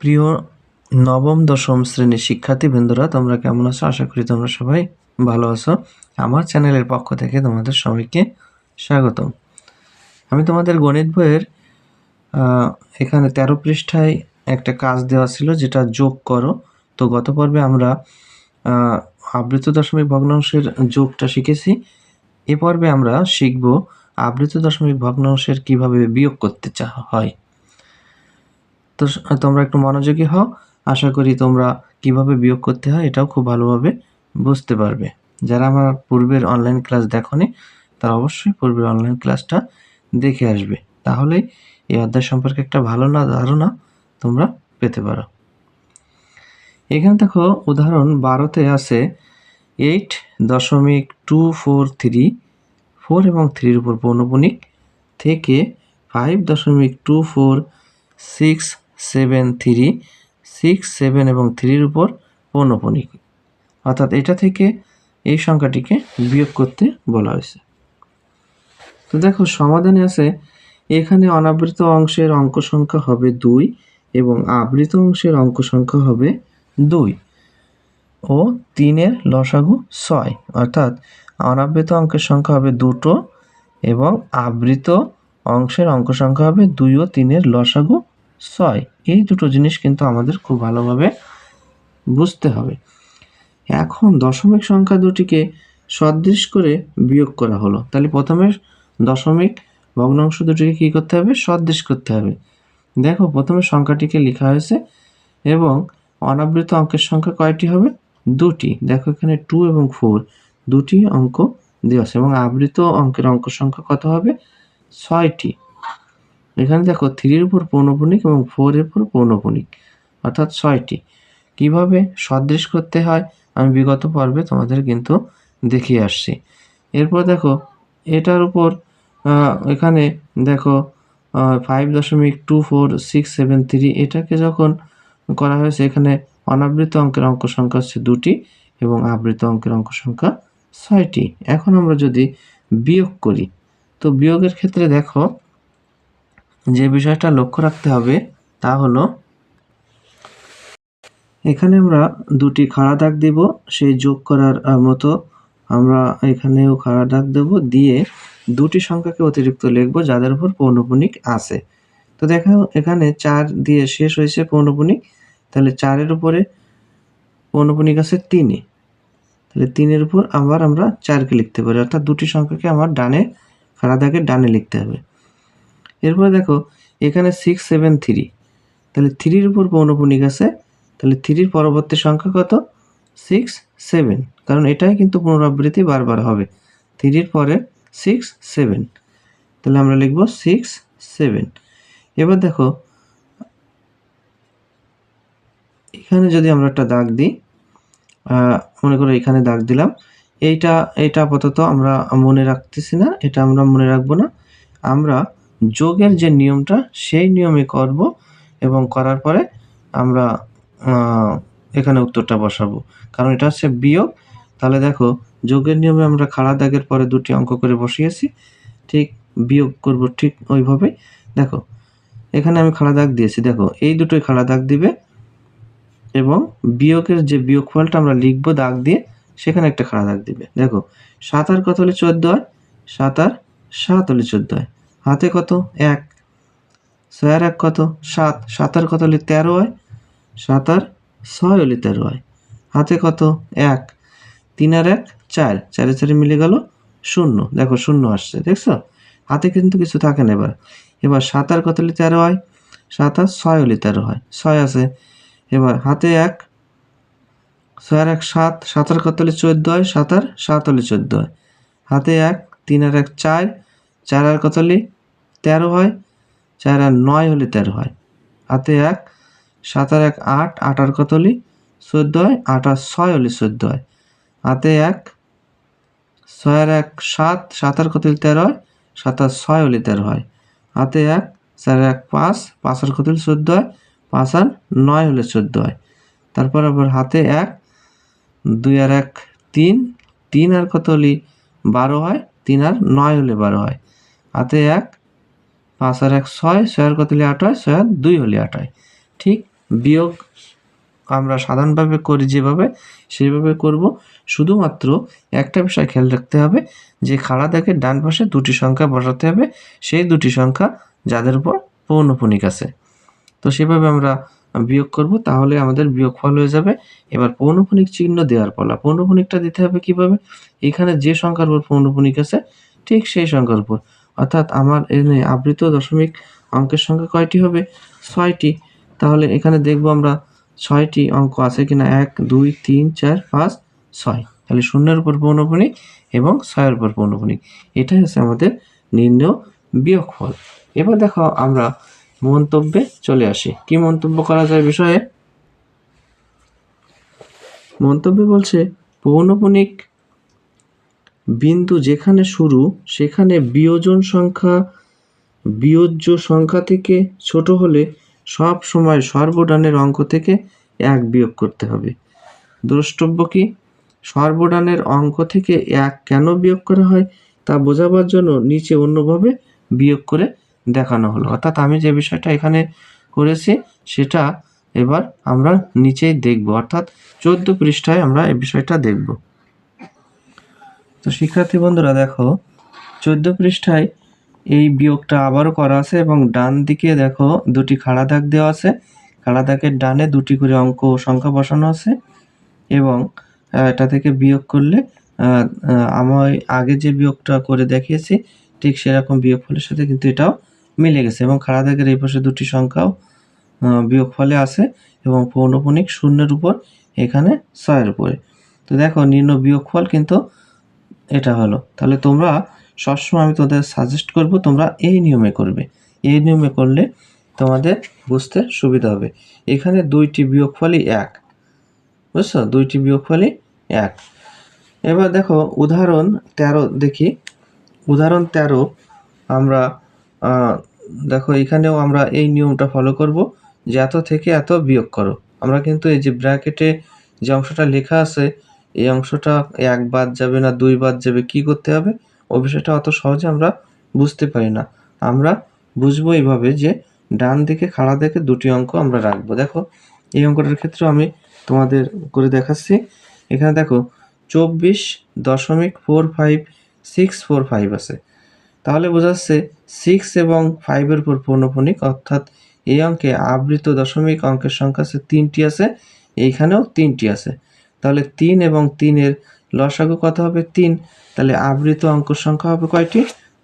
প্রিয় নবম, দশম শ্রেণির শিক্ষার্থী বৃন্দরা তোমরা কেমন আছো? আশা করি তোমরা সবাই ভালো আছো। আমার চ্যানেলের পক্ষ থেকে তোমাদের সবাইকে স্বাগতম। আমি তোমাদের গণিত বইয়ের এখানে তেরো পৃষ্ঠায় একটা কাজ দেওয়া ছিল, যেটা যোগ করো। তো গত পর্বে আমরা আবৃত দশমিক ভগ্নাংশের যোগটা শিখেছি। এ পর্বে আমরা শিখব আবৃত দশমিক ভগ্নাংশের কীভাবে বিয়োগ করতে চা, হয়। তো তোমরা একটু মনোযোগী হও। আশা করি তোমরা কীভাবে বিয়োগ করতে হয় এটাও খুব ভালোভাবে বুঝতে পারবে। যারা আমার পূর্বের অনলাইন ক্লাস দেখনি, তারা অবশ্যই পূর্বের অনলাইন ক্লাসটা দেখে আসবে। তাহলেই এই অধ্যায় সম্পর্কে একটা ভালো না, ধারণা তোমরা পেতে পারো। এখানে দেখো উদাহরণ বারোতে আছে এইট দশমিক টু ফোর থ্রি ফোর এবং থ্রির উপর পৌনপুনিক থেকে ফাইভ দশমিক two four six seven three, six, seven এবং থ্রির উপর পৌনপুনিক অর্থাৎ এটা থেকে এই সংখ্যাটিকে বিয়োগ করতে বলা হয়েছে। তো দেখো, সমাধানে আছে, এখানে অনাবৃত অংশের অঙ্ক সংখ্যা হবে দুই এবং আবৃত অংশের অঙ্ক সংখ্যা হবে দুই ও তিনের লসাগু ছয়। অর্থাৎ অনাবৃত অঙ্কের সংখ্যা হবে দুটো এবং আবৃত অংশের অঙ্ক সংখ্যা হবে দুই ও তিনের লসাগু ছয়। এই দুটো জিনিস কিন্তু আমাদের খুব ভালোভাবে বুঝতে হবে। এখন দশমিক সংখ্যা দুটিকে সদৃশ করে বিয়োগ করা হলো। তাহলে প্রথমে দশমিক ভগ্নাংশ দুটিকে কী করতে হবে? সদৃশ করতে হবে। দেখো, প্রথমে সংখ্যাটিকে লেখা হয়েছে এবং অনাবৃত অঙ্কের সংখ্যা কয়টি হবে? দুটি। দেখো, এখানে টু এবং ফোর দুটি অঙ্ক দেওয়া আছে এবং আবৃত অঙ্কের অঙ্ক সংখ্যা কত হবে? ছয়টি। এখানে দেখো থ্রির উপর পৌনপুনিক এবং ফোরের উপর পৌনপুনিক, অর্থাৎ ছয়টি। কীভাবে সদৃশ করতে হয়? আমি বিগত পর্বে তোমাদের কিন্তু দেখিয়ে আসছি। এরপর দেখো, এটার উপর এখানে দেখো ফাইভ দশমিক two four six seven three এটাকে যখন করা হয়েছে, এখানে অনাবৃত অঙ্কের অঙ্ক সংখ্যা হচ্ছে দুটি এবং আবৃত অঙ্কের অঙ্ক সংখ্যা ছয়টি। এখন আমরা যদি বিয়োগ করি, তো বিয়োগের ক্ষেত্রে দেখো যে বিষয়টা লক্ষ্য রাখতে হবে তা হলো, এখানে আমরা দুটি খাড়া দাগ দিব, সেই যোগ করার মতো আমরা এখানেও খাড়া দাগ দেব দিয়ে দুটি সংখ্যাকে অতিরিক্ত লিখব যাদের উপর পৌনপুনিক আছে। তো দেখো, এখানে চার দিয়ে শেষ হয়েছে পৌনপুনিক, তাহলে চারের উপরে পৌনপুনিক আছে তিনে তাহলে তিনের উপর আবার আমরা চারকে লিখতে পারি, অর্থাৎ দুটি সংখ্যাকে আমার ডানে, খাড়া দাগের ডানে লিখতে হবে। এরপরে দেখো, এখানে সিক্স সেভেন থ্রি তাহলে থ্রির উপর পৌনপুনিক আছে, তাহলে থ্রির পরবর্তী সংখ্যা কত? সিক্স সেভেন কারণ এটাই কিন্তু পুনরাবৃত্তি বারবার হবে। থ্রির পরে সিক্স সেভেন তাহলে আমরা লিখব সিক্স সেভেন এবার দেখো, এখানে যদি আমরা একটা দাগ দিই মনে করো এখানে দাগ দিলাম, এইটা এইটা আপাতত আমরা মনে রাখতেছি না, এটা আমরা মনে রাখব না। আমরা যোগের যে নিয়মটা, সেই নিয়মে করব এবং করার পরে আমরা এখানে উত্তরটা বসাবো। কারণ এটা হচ্ছে বিয়োগ। তাহলে দেখো, যোগের নিয়মে আমরা খাড়া দাগের পরে দুটি অঙ্ক করে বসিয়েছি। ঠিক বিয়োগ করব ঠিক ওইভাবেই দেখো, এখানে আমি খাড়া দাগ দিয়েছি। দেখো, এই দুটোই খাড়া দাগ দিবে এবং বিয়োগের যে বিয়োগ ফলটা আমরা লিখব দাগ দিয়ে, সেখানে একটা খাড়া দাগ দিবে। দেখো, সাত আর কত হলে চোদ্দ হয়? সাত আর সাত হলে চোদ্দ হয়। হাতে কত? এক। ছয় আর এক কত? সাত। সাত আর কত হলে তেরো হয়? সাত আর ছয় হলে তেরো হয়। হাতে কত? এক। তিন আর এক, চার। চারে চারে মিলে গেল শূন্য। দেখো, শূন্য আসছে, দেখছ? হাতে কিন্তু কিছু থাকে না এবার। এবার সাত আর কত হলে তেরো হয়? সাত আর ছয় হলে তেরো হয়। ছয় আছে। এবার হাতে এক ছয় আর এক সাত। সাত আর কত হলে চোদ্দ হয়? সাত আর সাত হলে চোদ্দ হয়। হাতে এক তিন আর এক চার। চার আর কত হলে তেরো হয়, চার আর নয় হলে তেরো হয়। হাতে এক, সাত আর এক আট আট আর কত হয়, আট আর ছয় হলে চোদ্দ হয়। হাতে এক, ছয় আর এক সাত সাত আর তেরো হয়? সাত ছয় হলে তেরো হয়। হাতে এক, চার এক পাঁচ পাঁচ আর কত হলে চোদ্দ হয়? পাঁচ আর নয় হলে চোদ্দ হয়। তারপর আবার হাতে এক, দুই আর এক তিন তিন আর কত হলে? বারো হয়, তিন আর নয় হলে বারো হয়। হাতে এক পাঁচ আর এক ছয় ছয় আর কত হলে আট হয়? ছয় দুই হলে আট হয়। ঠিক বিয়োগ আমরা সাধারণভাবে করি যেভাবে সেভাবে করব। শুধুমাত্র একটা বিষয় খেয়াল রাখতে হবে, যে খাড়া দাগের ডান পাশে দুটি সংখ্যা বসাতে হবে। সেই দুটি সংখ্যা যাদের উপর পৌনপুনিক আছে। তো সেভাবে আমরা বিয়োগ করব, তাহলে আমাদের বিয়োগফল হয়ে যাবে। এবার পৌনপুনিক চিহ্ন দেওয়ার পালা। পৌনপুনিকটা দিতে হবে কীভাবে? এখানে যে সংখ্যার উপর পৌনপুনিক আছে, ঠিক সেই সংখ্যার উপর। অর্থাৎ আমার এখানে আবৃত দশমিক অঙ্কের সংখ্যা কয়টি হবে? ছয়টি। তাহলে এখানে দেখব আমরা ছয়টি অঙ্ক আছে কিনা। এক, দুই, তিন, চার, পাঁচ, ছয়। তাহলে শূন্যের উপর পৌনপুনিক এবং ছয়ের উপর পৌনপুনিক এটাই হচ্ছে আমাদের নির্ণয় বিয়োগফল। এবার দেখো আমরা মন্তব্যে চলে আসি। কি মন্তব্য করা যায় বিষয়ে? মন্তব্যে বলছে, পৌনপুনিক বিন্দু যেখানে শুরু, সেখানে বিয়োজন সংখ্যা, বিয়োজ্য সংখ্যা থেকে ছোট হলে সব সময় সর্বডানের অঙ্ক থেকে এক বিয়োগ করতে হবে। দ্রষ্টব্য কি? সর্বডানের অঙ্ক থেকে এক কেন বিয়োগ করা হয় তা বোঝাবার জন্য নিচে অন্যভাবে বিয়োগ করে দেখানো হলো। অর্থাৎ আমি যে বিষয়টা এখানে করেছি, সেটা এবার আমরা নিচেই দেখব। অর্থাৎ চোদ্দ পৃষ্ঠায় আমরা এই বিষয়টা দেখব। তো শিক্ষার্থী বন্ধুরা দেখো চোদ্দ পৃষ্ঠায় এই বিয়োগটা আবারও করা আছে এবং ডান দিকে দেখো দুটি খাড়া দাগ দেওয়া আছে। খাড়া দাগের ডানে দুটি করে অঙ্ক সংখ্যা বসানো আছে এবং এটা থেকে বিয়োগ করলে আমার আগে যে বিয়োগটা করে দেখিয়েছি ঠিক সেরকম বিয়োগফলের সাথে কিন্তু এটাও মিলে গেছে এবং খাড়া দাগের এই পাশে দুটি সংখ্যাও আহ, বিয়োগফলে আছে এবং পৌনপুনিক শূন্যের উপর এখানে ছয়ের উপরে। তো দেখো নিম্ন বিয়োগফল কিন্তু এটা হলো তাহলে তোমরা সবসময় আমি তোমাদের সাজেস্ট করব, তোমরা এই নিয়মে করবে। এই নিয়মে করলে তোমাদের বুঝতে সুবিধা হবে। এখানে দুইটি বিয়োগফলই এক। বুঝছ? দুইটি বিয়োগফলই এক। এবার দেখো, উদাহরণ তেরো দেখি। উদাহরণ তেরো, আমরা দেখো, এখানেও আমরা এই নিয়মটা ফলো করব যে এত থেকে এত বিয়োগ করো। আমরা কিন্তু এই যে ব্র্যাকেটে যে অংশটা লেখা আছে এই অংশটা এক বাদ যাবে না দুই বাদ যাবে, কি করতে হবে? ও বিষয়টা অত সহজে আমরা বুঝতে পারি না। আমরা বুঝব এইভাবে যে ডান দিকে, খাড়া দিকে দুটি অঙ্ক আমরা রাখব। দেখো, এই অঙ্কটার ক্ষেত্রে আমি তোমাদের করে দেখাচ্ছি। এখানে দেখো, চব্বিশ দশমিক four five six four five আছে। তাহলে বোঝা যাচ্ছে সিক্স এবং ফাইভের উপর পৌনপুনিক অর্থাৎ এই অঙ্কে আবৃত দশমিক অঙ্কের সংখ্যা আছে তিনটি আছে, এইখানেও তিনটি আছে। তাহলে তিন এবং তিনের লসাগু কত হবে? তিন। তাহলে আবৃত অঙ্ক সংখ্যা হবে কয়টি?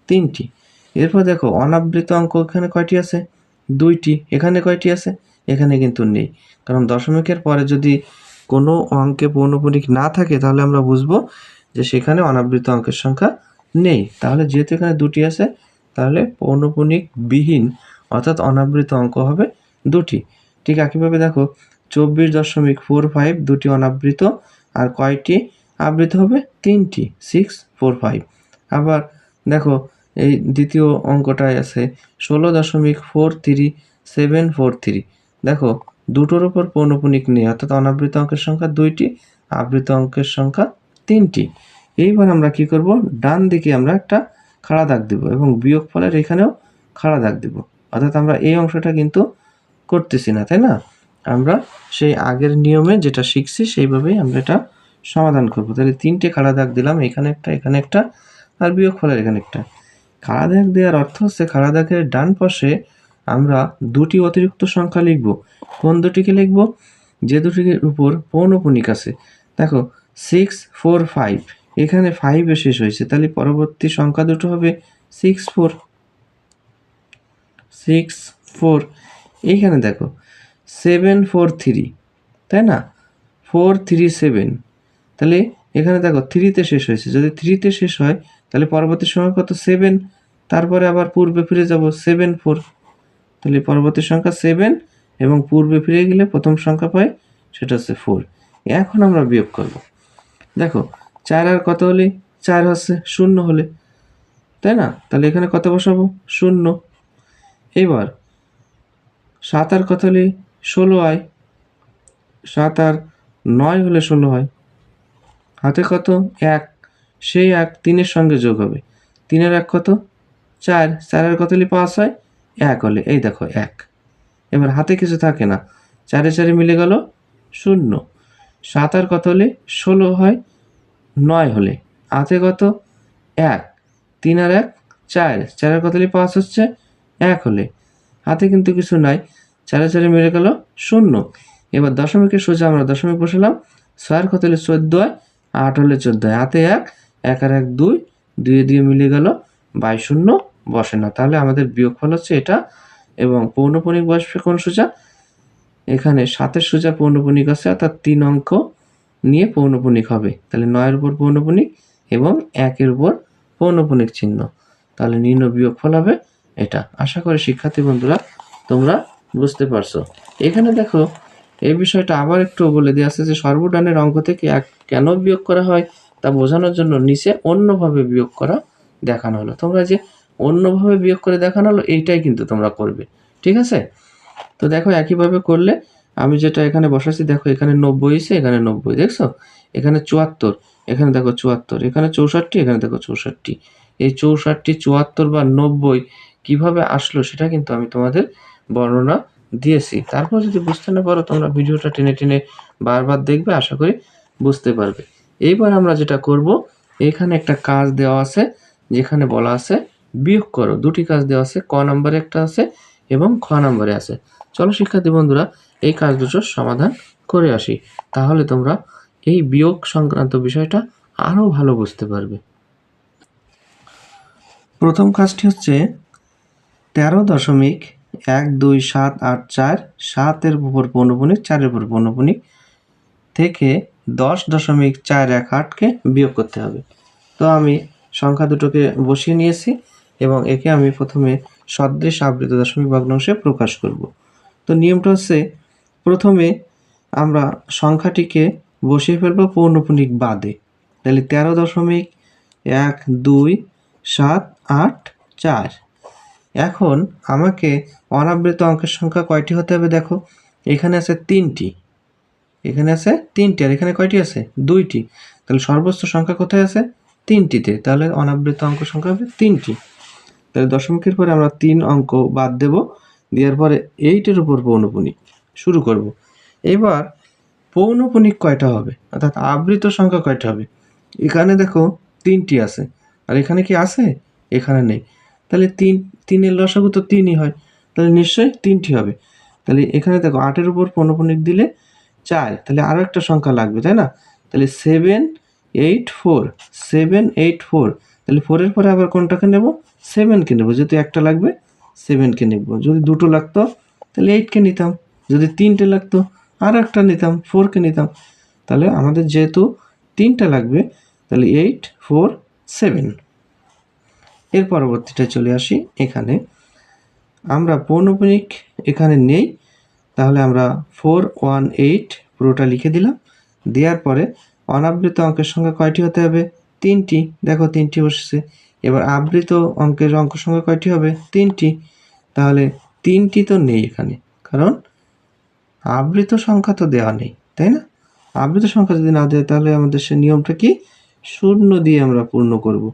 তিনটি। এরপর দেখো, অনাবৃত অঙ্ক এখানে কয়টি আছে? দুইটি। এখানে কয়টি আছে? এখানে কিন্তু নেই। কারণ দশমিকের পরে যদি কোনো অঙ্কে পৌনপুনিক না থাকে, তাহলে আমরা বুঝব যে সেখানে অনাবৃত অঙ্কের সংখ্যা নেই। তাহলে যেহেতু এখানে দুটি আছে, তাহলে পৌনপুনিক বিহীন অর্থাৎ অনাবৃত অঙ্ক হবে দুটি। ঠিক একইভাবে দেখো চব্বিশ দশমিক ফোর ফাইভ দুটি অনাবৃত, আর কয়টি? আবৃত হবে তিনটি সিক্স ফোর ফাইভ আবার দেখো, এই দ্বিতীয় অঙ্কটায় আছে ষোলো দশমিক four three seven four three দেখো, দুটোর ওপর পৌনপুনিক নেই, অর্থাৎ অনাবৃত অঙ্কের সংখ্যা দুইটি, আবৃত অঙ্কের সংখ্যা তিনটি। এইবার আমরা কি করব? ডান দিকে আমরা একটা খাড়া দাগ দেব এবং বিয়োগ ফলের এখানেও খাড়া দাগ দেব। অর্থাৎ আমরা এই অংশটা কিন্তু করতেছি না, তাই না? আমরা সেই আগের নিয়মে যেটা শিখছি, সেইভাবেই আমরা এটা সমাধান করব। তাহলে তিনটে খাড়া দাগ দিলাম, এখানে একটা এখানে একটা, আর বিয়োগ ফলের এখানে একটা। খাড়া দাগ দেওয়ার অর্থ হচ্ছে খাড়া দাগের ডান পাশে আমরা দুটি অতিরিক্ত সংখ্যা লিখব। কোন দুটিকে লিখব? যে দুটির উপর পৌনপুনিক আছে। দেখো সিক্স ফোর ফাইভ এখানে ফাইভে শেষ হয়েছে। তাহলে পরবর্তী সংখ্যা দুটো হবে সিক্স ফোর সিক্স ফোর এইখানে দেখো সেভেন ফোর থ্রি তাই না? ফোর থ্রি সেভেন তাহলে এখানে দেখো থ্রিতে শেষ হয়েছে। যদি থ্রিতে শেষ হয়, তাহলে পরবর্তী সময় কত? সেভেন তারপরে আবার পূর্বে ফিরে যাব সেভেন ফোর তাহলে পরবর্তী সংখ্যা সেভেন এবং পূর্বে ফিরে গেলে প্রথম সংখ্যা পাই সেটা হচ্ছে ফোর এখন আমরা বিয়োগ করব। দেখো, চার আর কত হলে? চার হচ্ছে শূন্য হলে, তাই না? তাহলে এখানে কত বসাবো? শূন্য। এবার সাত আর কত হলে? ষোলো হয় সাত আর নয় হলে ষোলো হয়। হাতে কত? এক। সেই এক তিনের সঙ্গে যোগ হবে। তিনের এক কত? চার। চারের কত হলে পাঁচ হয়? এক হলে। এই দেখো, এক। এবার হাতে কিছু থাকে না। চারে চারে মিলে গেল শূন্য। সাত আর কত হলে? ষোলো হয়। নয় হলে। হাতে কত? এক। তিন আর এক, চার। চারের কত হলে পাঁচ হচ্ছে? এক হলে। হাতে কিন্তু কিছু নাই। চারে চারে মিলে গেল শূন্য। এবার দশমিকের সোজা আমরা দশমিক বসালাম। ছয়ের কত হলে চোদ্দ হয় আট হলে চোদ্দ হয় হাতে এক এক আর এক দুই, দুয়ে দিয়ে মিলে গেল বাই শূন্য, বসে না। তাহলে আমাদের বিয়োগফল হচ্ছে এটা এবং পৌনপণিক বসবে কোন সোজা? এখানে সাতের সোজা পৌনপণিক আছে, অর্থাৎ তিন অঙ্ক নিয়ে পৌনপণিক হবে। তাহলে নয়ের উপর পৌনপণিক এবং একের উপর পৌনপণিক চিহ্ন। তাহলে নিম্ন বিয়োগফল হবে এটা। আশা করি শিক্ষার্থী বন্ধুরা, তোমরা বুঝতে পারছ। এখানে দেখো, এই বিষয়টা আবার একটু বলে দেওয়া আছে যে সর্বডানের অঙ্ক থেকে এক কেন বিয়োগ করা হয় তা বোঝানোর জন্য নিচে অন্যভাবে বিয়োগ করা দেখানো হলো। তোমরা যে অন্যভাবে বিয়োগ করে দেখানো হলো, এইটাই কিন্তু তোমরা করবে। ঠিক আছে? তো দেখো, একইভাবে করলে আমি যেটা এখানে বসাচ্ছি, দেখো এখানে নব্বই এসে এখানে নব্বই, দেখছ? এখানে চুয়াত্তর, এখানে দেখো চুয়াত্তর, এখানে চৌষট্টি, এখানে দেখো চৌষট্টি। এই চৌষট্টি, চুয়াত্তর বা নব্বই কীভাবে আসলো সেটা কিন্তু আমি তোমাদের বর্ণনা দিয়েছি। তারপর যদি বুঝতে না পারো, তোমরা ভিডিওটা টেনে টেনে বারবার দেখবে, আশা করি বুঝতে পারবে। এইবার আমরা যেটা করব, এখানে একটা কাজ দেওয়া আছে, যেখানে বলা আছে বিয়োগ করো। দুটি কাজ দেওয়া আছে, ক নম্বরে একটা আছে এবং খ নম্বরে আছে। চলো শিক্ষার্থী বন্ধুরা, এই কাজ দুটোর সমাধান করে আসি। তাহলে তোমরা এই বিয়োগ সংক্রান্ত বিষয়টা আরও ভালো বুঝতে পারবে। প্রথম কাজটি হচ্ছে তেরো দশমিক এক, দুই, সাত, আট, চার, সাতের উপর পৌনপুনিক চারের উপর পৌনপুনিক থেকে দশ দশমিক চার এক আটকে বিয়োগ করতে হবে। তো আমি সংখ্যা দুটোকে বসিয়ে নিয়েছি এবং একে আমি প্রথমে সদৃশ আবৃত দশমিক ভগ্নাংশে প্রকাশ করব। তো নিয়মটা হচ্ছে প্রথমে আমরা সংখ্যাটিকে বসিয়ে ফেলব পৌনপুনিক বাদে। তাহলে তেরো দশমিক এক, দুই, সাত, আট, চার। এখন আমাকে অনাবৃত অঙ্কের সংখ্যা কয়টি হতে হবে দেখো? এখানে আছে তিনটি। এখানে আছে তিনটি আর এখানে কয়টি আছে? দুইটি। তাহলে সর্বোচ্চ সংখ্যা কোথায় আছে? তিনটিতে। তাহলে অনাবৃত অঙ্ক সংখ্যা হবে তিনটি। তাহলে দশমিকের পরে আমরা তিন অঙ্ক বাদ দেব। দেওয়ার পরে এইটের উপর পৌনপুনিক শুরু করব। এবার পৌনপুনিক কয়টা হবে? অর্থাৎ আবৃত সংখ্যা কয়টা হবে? এখানে দেখো তিনটি আছে। আর এখানে কি আছে? এখানে নেই। তাহলে তিন, তিনের লসাগু তো তিনই হয়। তাহলে নিশ্চয়ই তিনটি হবে। তাহলে এখানে দেখো আটের উপর পৌনপুনিক দিলে চার, তাহলে আরও একটা সংখ্যা লাগবে, তাই না? তাহলে seven eight four seven eight four তাহলে ফোরের পরে আবার কোনটাকে নেব? সেভেনকে নেব। যেহেতু একটা লাগবে সেভেনকে নেব। যদি দুটো লাগতো, তাহলে এইটকে নিতাম। যদি তিনটে লাগতো, আর একটা নিতাম ফোরকে নিতাম। তাহলে আমাদের যেহেতু তিনটা লাগবে, তাহলে এইট ফোর সেভেন এর পরবর্তীটা চলে আসি এখানে। আমরা পৌনপুনিক এখানে নেই, তাহলে আমরা ফোর ওয়ান এইট পুরোটা লিখে দিলাম। দেওয়ার পরে অনাবৃত অঙ্কের সংখ্যা কয়টি হতে হবে? তিনটি। দেখো তিনটি বসেছে। এবার আবৃত অঙ্কের অঙ্ক সংখ্যা কয়টি হবে? তিনটি। তাহলে তিনটি তো নেই এখানে, কারণ আবৃত সংখ্যা তো দেওয়া নেই, তাই না? আবৃত সংখ্যা যদি না দেয়, তাহলে আমাদের সে নিয়মটা কি? শূন্য দিয়ে আমরা পূর্ণ করব।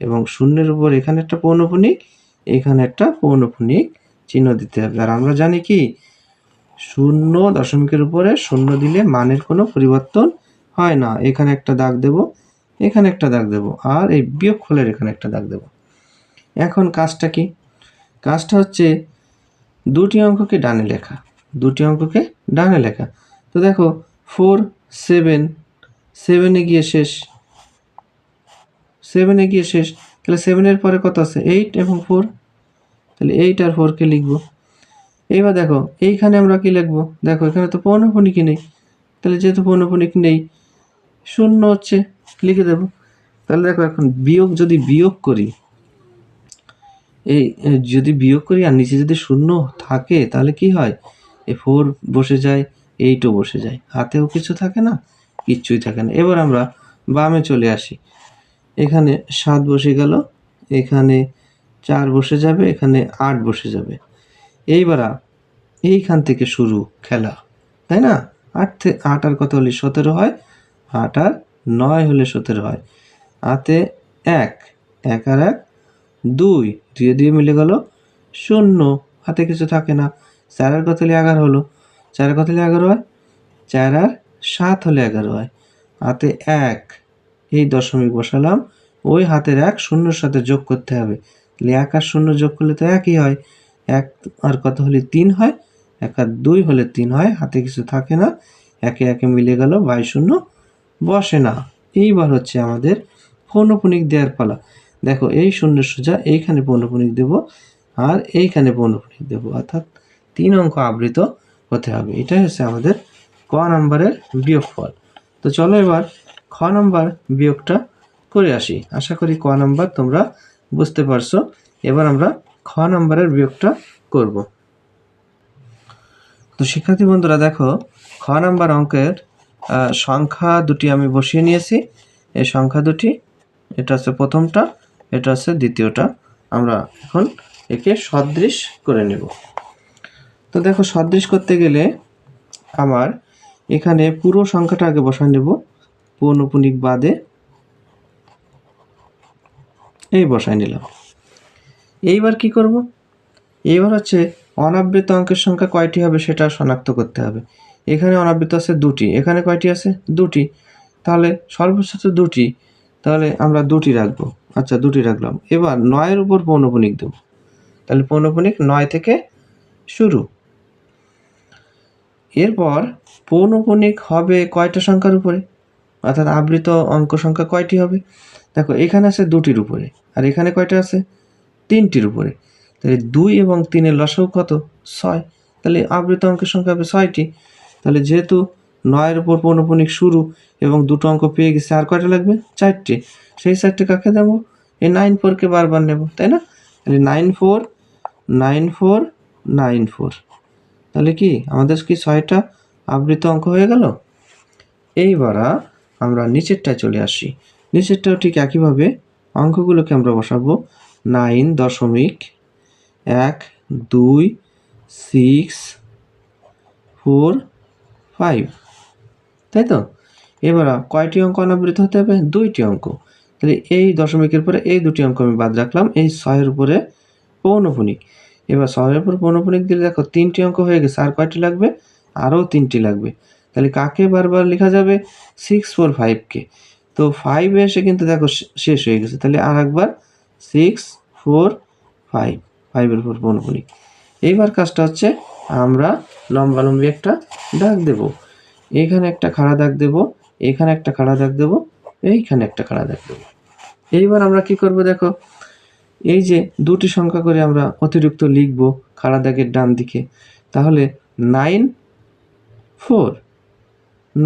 এবং শূন্যের উপর এখানে একটা পৌনপুনিক, এখানে একটা পৌনপুনিক চিহ্ন দিতে হবে। আর আমরা জানি কি, শূন্য দশমিকের উপরে শূন্য দিলে মানের কোনো পরিবর্তন হয় না। এখানে একটা দাগ দেব, এখানে একটা দাগ দেব, আর এই বিয়োগ ফলের এখানে একটা দাগ দেব। এখন কাজটা কি? কাজটা হচ্ছে দুটি অঙ্ককে ডানে লেখা, দুটি অঙ্ককে ডানে লেখা। তো দেখো ফোর সেভেন সেভেনে গিয়ে শেষ। সেভেনে গিয়ে শেষ। তাহলে সেভেনের পরে কত আছে? এইট এবং ফোর তাহলে এইট আর ফোরকে লিখব। এইবার দেখো, এইখানে আমরা কি লিখব? দেখো, এখানে তো পৌনপুনিকই নেই। তাহলে যেহেতু পৌনপুনিক নেই, শূন্য হচ্ছে, লিখে দেবো। তাহলে দেখো, এখন বিয়োগ যদি বিয়োগ করি, এই যদি বিয়োগ করি আর নিচে যদি শূন্য থাকে, তাহলে কি হয়? এ ফোর বসে যায় এইটও বসে যায়। হাতেও কিছু থাকে না, কিচ্ছুই থাকে না। এবার আমরা বামে চলে আসি। এখানে সাত বসে গেল, এখানে চার বসে যাবে, এখানে আট বসে যাবে। এইবার এইখান থেকে শুরু খেলা, তাই না? আট থেকে আট আর কত হলে সতেরো হয়? আট আর নয় হলে সতেরো হয়। হাতে এক এক আর এক, দুই, দুয়ে দিয়ে মিলে গেল, শূন্য, হাতে কিছু থাকে না। চারের কত হলে এগারো হলো? চার কত হলে এগারো হয়? চার আর সাত হলে এগারো হয়। হাতে এক এই দশমিক বসালাম। ওই হাতের এক শূন্যর সাথে যোগ করতে হবে। তাহলে এক আর শূন্য যোগ করলে তো একই হয়। এক আর কত হলে তিন হয়? এক আর দুই হলে তিন হয়। হাতে কিছু থাকে না। একে একে মিলে গেল বাই শূন্য। বসে না। এইবার হচ্ছে আমাদের পৌনপুনিক দেওয়ার পালা। দেখো এই শূন্য সোজা এইখানে পৌনপুনিক দেব আর এইখানে পৌনপুনিক দেব। অর্থাৎ তিন অঙ্ক আবৃত হতে হবে। এটাই হচ্ছে আমাদের ক নাম্বারের বিয়োগফল। তো চলো এবার খ নাম্বার বিয়োগটা করে আসি। আশা করি ক নাম্বার তোমরা বুঝতে পারছ। এবার আমরা খ নাম্বারের বিয়োগটা করব। তো শিক্ষার্থী বন্ধুরা, দেখো, খ নাম্বার অঙ্কের সংখ্যা দুটি আমি বসিয়ে নিয়েছি। এই সংখ্যা দুটি, এটা হচ্ছে প্রথমটা, এটা হচ্ছে দ্বিতীয়টা। আমরা এখন একে সদৃশ করে নেব। তো দেখো, সদৃশ করতে গেলে আমার এখানে পুরো সংখ্যাটা আগে বসায় নেব। পৌনপুনিক বাদে এই বসায় নিলাম। এইবার কি করব? এইবার হচ্ছে অনাবৃত অঙ্কের সংখ্যা কয়টি হবে সেটা শনাক্ত করতে হবে। এখানে অনাবৃত আছে দুটি, এখানে কয়টি আছে? দুটি। তাহলে সর্বোচ্চ তো দুটি, তাহলে আমরা দুটি রাখব। আচ্ছা দুটি রাখলাম। এবার নয়ের উপর পৌনপুনিক দেব। তাহলে পৌনপুনিক নয় থেকে শুরু। এরপর পৌনপুনিক হবে কয়টা সংখ্যার উপরে? অর্থাৎ আবৃত অঙ্ক সংখ্যা কয়টি হবে? দেখো, এখানে আছে দুটির উপরে, আর এখানে কয়টা আছে? তিনটির উপরে। তাহলে দুই এবং তিনের লসাও কত? ছয়। তাহলে আবৃত অঙ্কের সংখ্যা হবে ছয়টি। তাহলে যেহেতু নয়ের উপর পৌনপুনিক শুরু এবং দুটো অঙ্ক পেয়ে গেছে, আর কয়টা লাগবে? চারটে। সেই চারটে কাকে দেবো? এই নাইন ফোরকে বারবার নেব, তাই না? তাহলে nine four nine four nine four তাহলে কি? আমাদের কি ছয়টা আবৃত অঙ্ক হয়ে গেল? এইবার আমরা নিচেরটায় চলে আসি। নিচেরটাও ঠিক একইভাবে অঙ্কগুলোকে আমরা বসাবো। নাইন দশমিক এক, দুই, সিক্স, ফোর, ফাইভ। তাই তো? এবার কয়টি অঙ্ক অনাবৃত হতে হবে? দুইটি অঙ্ক। তাহলে এই দশমিকের পরে এই দুটি অঙ্ক আমি বাদ রাখলাম। এই ছয়ের উপরে পৌনপুনিক। এবার ছয়ের উপর পৌনপুনিক দিলে দেখো তিনটি অঙ্ক হয়ে গেছে। আর কয়টি লাগবে? আরও তিনটি লাগবে। তাহলে কাকে বারবার লেখা যাবে? সিক্স ফোর ফাইভকে তো ফাইভ এসে কিন্তু দেখো শেষ হয়ে গেছে। তাহলে আর একবার সিক্স ফোর ফাইভ ফাইভের উপর পৌনপুনিক এইবার কাজটা হচ্ছে আমরা লম্বালম্বি একটা দাগ দেব। এইখানে একটা খাড়া দাগ দেব, এখানে একটা খাড়া দাগ দেব, এইখানে একটা খাড়া দাগ দেব। এইবার আমরা কি করব দেখো? এই যে দুটি সংখ্যা করে আমরা অতিরিক্ত লিখব খাড়া দাগের ডান দিকে। তাহলে নাইন ফোর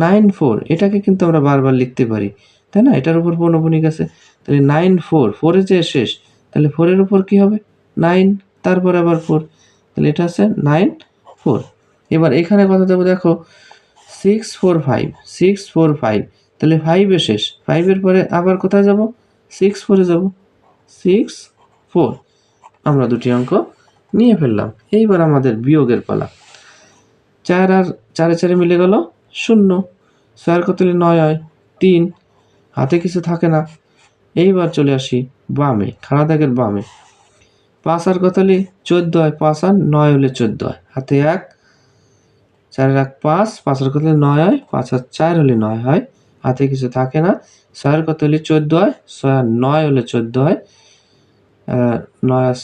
নাইন ফোর, এটাকে কিন্তু আমরা বারবার লিখতে পারি, তাই না? এটার উপর পৌনপুনিক আছে। তাহলে নাইন ফোর ফোরে যে শেষ, তাহলে ফোরের উপর কি হবে? নাইন, তারপর আবার ফোর তাহলে এটা আছে নাইন ফোর। এবার এখানে কথা দেবো, দেখো six four five six four five তাহলে ফাইভে শেষ ফাইভের পরে আবার কোথায় যাব? সিক্স ফোরে যাব। সিক্স ফোর আমরা দুটি অঙ্ক নিয়ে ফেললাম। এইবার আমাদের বিয়োগের পালা। চার আর চারে চারে মিলে গেল শূন্য। চার কতলে নয় হয়? তিন। হাতে কিছু থাকে না। এইবার চলে আসি বামে খাড়া দাগের বামে। পাঁচ আর কতলে চোদ্দ হয়? পাঁচ আর নয় হলে চোদ্দ হয়। হাতে এক, চারের এক পাঁচ, পাঁচের কত হলে নয় হয়? পাঁচ আর চার হলে নয় হয়। হাতে কিছু থাকে না। ছয়ের কত হলে চোদ্দ হয়? ছয় আর নয় হলে চোদ্দ হয়। নয় আর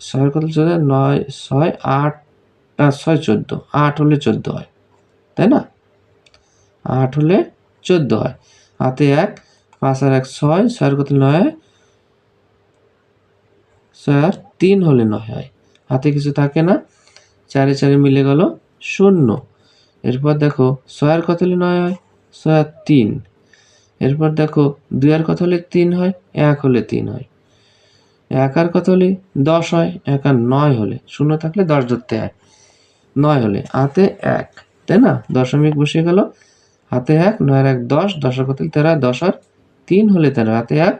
ছয়ের কত চোদ্দ? নয়, ছয়, আট আর ছয়, চোদ্দ। আট হলে চোদ্দ হয়। তাই না? আট হলে চোদ্দ হয়। হাতে এক, পাঁচ আর এক ছয় ছয়ের কত নয়? ছয় আর তিন হলে নয় হয়। হাতে কিছু থাকে না। চারে চারে মিলে গেল শূন্য। এরপর দেখো ছয়ের কত হলে নয় হয়? ছয় আর তিন। এরপর দেখো, দুই আর কত হলে তিন হয়? এক হলে তিন হয়। এক আর কত হলে দশ হয়? এক আর নয় হলে। শূন্য থাকলে দশ ধরতে হয়। নয় হলে হাতে এক, তাই না? দশমিক বসে গেল। হাতে এক, নয়ের এক দশ দশ আর কত তেরো দশ আর তিন হলে তেরো, হাতে এক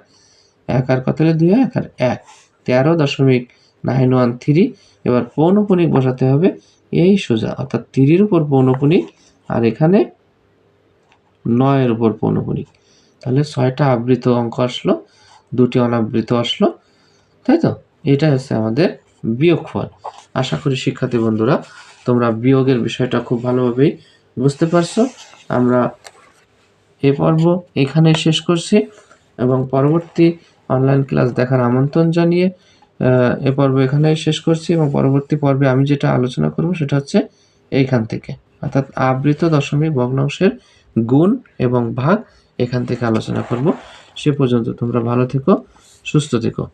এক আর কত হলে দুই, এক আর এক। তেরো দশমিক নাইন ওয়ান থ্রি এবার পৌনপুনিক বসাতে হবে এই সোজা, অর্থাৎ তিরির উপর পৌনপুনিক আর এখানে নয়ের উপর পৌনপুনিক। তাহলে ছয়টা আবৃত অঙ্ক আসলো, দুটি অনাবৃত আসলো, তাই তো? এটা হচ্ছে আমাদের বিয়োগফল। আশা করি শিক্ষার্থী বন্ধুরা, তোমরা বিয়োগের বিষয়টা খুব ভালোভাবেই বুঝতে পারছ। আমরা এ পর্ব এখানে শেষ করছি এবং পরবর্তী অনলাইন ক্লাস দেখার আমন্ত্রণ জানিয়ে এ পর্ব এখানেই শেষ করছি এবং পরবর্তী পর্বে আমি যেটা আলোচনা করব সেটা হচ্ছে এইখান থেকে। অর্থাৎ আবৃত দশমিক ভগ্নাংশের গুণ এবং ভাগ এখান থেকে আলোচনা করব। সে পর্যন্ত তোমরা ভালো থেকো, সুস্থ থেকো।